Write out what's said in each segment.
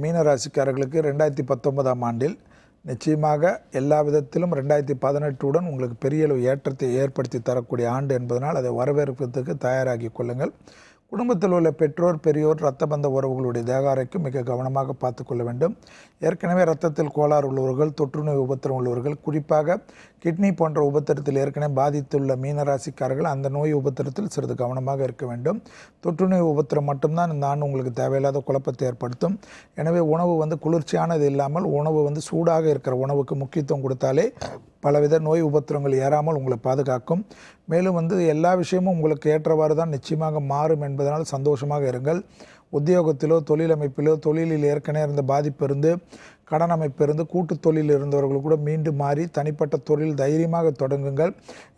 மீனராசிக்காரர்களுக்கு ரெண்டாயிரத்தி பத்தொன்பதாம் ஆண்டில் நிச்சயமாக எல்லா விதத்திலும் ரெண்டாயிரத்தி பதினெட்டுடன் உங்களுக்கு பெரிய அளவு ஏற்றத்தை ஏற்படுத்தி தரக்கூடிய ஆண்டு என்பதனால் அதை வரவேற்பதற்கு தயாராகி கொள்ளுங்கள். குடும்பத்தில் உள்ள பெற்றோர் பெரியோர் இரத்த பந்த உறவுகளுடைய தேகாரைக்கும் மிக கவனமாக பார்த்து கொள்ள வேண்டும். ஏற்கனவே இரத்தத்தில் கோளாறு உள்ளவர்கள் தொற்றுநோய் உபத்திரம் உள்ளவர்கள் குறிப்பாக கிட்னி போன்ற உபத்திரத்தில் ஏற்கனவே பாதித்துள்ள மீனராசிக்காரர்கள் அந்த நோய் உபத்திரத்தில் சிறிது கவனமாக இருக்க வேண்டும். தொற்றுநோய் உபத்திரம் மட்டும்தான் இந்த ஆண்டு உங்களுக்கு தேவையில்லாத குழப்பத்தை ஏற்படுத்தும். எனவே உணவு வந்து குளிர்ச்சியானது இல்லாமல் உணவு வந்து சூடாக இருக்கிற உணவுக்கு முக்கியத்துவம் கொடுத்தாலே பலவித நோய் உபத்திரங்கள் ஏறாமல் உங்களை பாதுகாக்கும். மேலும் வந்து எல்லா விஷயமும் உங்களுக்கு ஏற்றவாறு தான் நிச்சயமாக மாறும் என்பதனால் சந்தோஷமாக இருங்கள். உத்தியோகத்திலோ தொழில் அமைப்பிலோ தொழிலில் ஏற்கனவே இருந்த பாதிப்பு இருந்து கடன் அமைப்பு இருந்து கூட்டு தொழில் இருந்தவர்கள் கூட மீண்டும் மாறி தனிப்பட்ட தொழில் தைரியமாக தொடங்குங்கள்.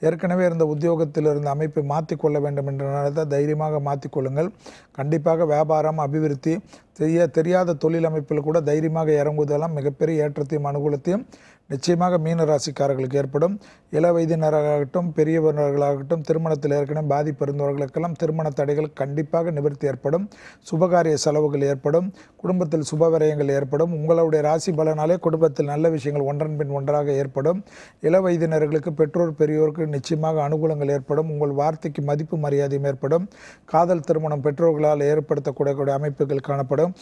ஏற்கனவே இருந்த உத்தியோகத்தில் இருந்த அமைப்பை மாற்றிக்கொள்ள வேண்டும் என்ற நிலையத்தை தைரியமாக மாற்றிக்கொள்ளுங்கள் கண்டிப்பாக வியாபாரம் அபிவிருத்தி தெரிய தெரியாத தொழில் அமைப்பில் கூட தைரியமாக இறங்குவதெல்லாம் மிகப்பெரிய ஏற்றத்தையும் அனுகூலத்தையும் நிச்சயமாக மீன ராசிக்காரர்களுக்கு ஏற்படும். இள வயதினராகட்டும் பெரியவர்களாகட்டும் திருமணத்தில் ஏற்கனவே பாதிப்பு இருந்தவர்களுக்கெல்லாம் திருமண தடைகள் கண்டிப்பாக நிவர்த்தி ஏற்படும். சுபகாரிய செலவுகள் ஏற்படும். குடும்பத்தில் சுப விரயங்கள் ஏற்படும். உங்களுடைய ராசி பலனாலே குடும்பத்தில் நல்ல விஷயங்கள் ஒன்றன் பின் ஒன்றாக ஏற்படும். இள வயதினர்களுக்கு பெற்றோர் பெரியோருக்கு நிச்சயமாக அனுகூலங்கள் ஏற்படும். உங்கள் வார்த்தைக்கு மதிப்பு மரியாதையும் ஏற்படும். காதல் திருமணம் பெற்றோர்களால் ஏற்படுத்தக்கூடிய அமைப்புகள் காணப்படும்.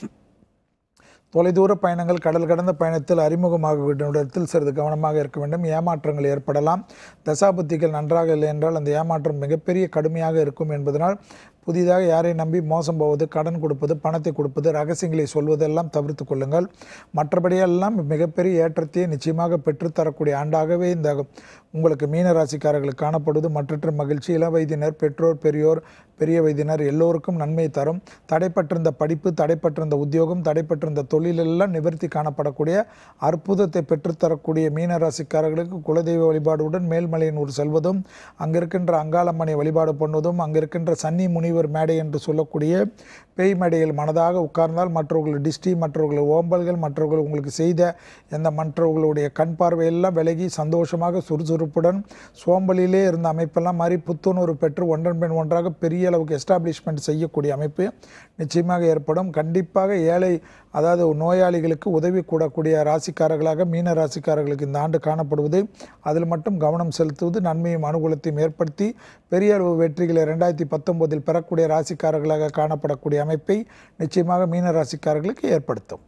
தொலைதூர பயணங்கள் கடல் கடந்த பயணத்தில் அறிமுகமாக இடத்தில் சிறிது கவனமாக இருக்க வேண்டும். ஏமாற்றங்கள் ஏற்படலாம். தசாபுத்திகள் நன்றாக இல்லை என்றால் அந்த ஏமாற்றம் மிகப்பெரிய கடுமையாக இருக்கும் என்பதனால் புதிதாக யாரை நம்பி மோசம் போவது கடன் கொடுப்பது பணத்தை கொடுப்பது ரகசியங்களை சொல்வதெல்லாம் தவிர்த்து கொள்ளுங்கள். மற்றபடியெல்லாம் மிகப்பெரிய ஏற்றத்தை நிச்சயமாக பெற்றுத்தரக்கூடிய ஆண்டாகவே இந்த உங்களுக்கு மீனராசிக்காரர்களுக்கு காணப்படுவது. மற்றற்ற மகிழ்ச்சி இள வயதினர் பெற்றோர் பெரியோர் பெரிய வயதினர் எல்லோருக்கும் நன்மை தரும். தடைப்பட்டிருந்த படிப்பு தடைப்பட்டிருந்த உத்தியோகம் தடைப்பட்டிருந்த தொழிலெல்லாம் நிவர்த்தி காணப்படக்கூடிய அற்புதத்தை பெற்றுத்தரக்கூடிய மீனராசிக்காரர்களுக்கு குலதெய்வ வழிபாடுடன் மேல்மலையனூர் செல்வதும் அங்கே இருக்கின்ற அங்காளம்மனை வழிபாடு பண்ணுவதும் அங்கே இருக்கின்ற சன்னி முனிவர் மேடை என்று சொல்லக்கூடிய பேய் மேடையில் மனதாக உட்கார்ந்தால் மற்றவர்கள் டிஸ்டி மற்றவர்கள் ஓம்பல்கள் மற்றவர்கள் உங்களுக்கு செய்த எந்த மற்றவர்களுடைய கண் பார்வையெல்லாம் விலகி சந்தோஷமாக சுறுசுறுப்புடன் சோம்பலிலே இருந்த அமைப்பெல்லாம் மாறி புத்துணர்வு பெற்று ஒன்றன் பெண் ஒன்றாக பெரிய அளவுக்கு எஸ்டாப்ளிஷ்மெண்ட் செய்யக்கூடிய அமைப்பு நிச்சயமாக ஏற்படும். கண்டிப்பாக ஏழை அதாவது நோயாளிகளுக்கு உதவி கூடக்கூடிய ராசிக்காரர்களாக மீன ராசிக்காரர்களுக்கு இந்த ஆண்டு காணப்படுவது. அதில் மட்டும் கவனம் செலுத்துவது நன்மையும் அனுகூலத்தையும் ஏற்படுத்தி பெரிய அளவு வெற்றிகளை ரெண்டாயிரத்தி பத்தொம்போதில் வரக்கூடிய ராசிக்காரர்களாக காணப்படக்கூடிய அமைப்பை நிச்சயமாக மீன ராசிக்காரர்களுக்கு ஏற்படுத்தும்.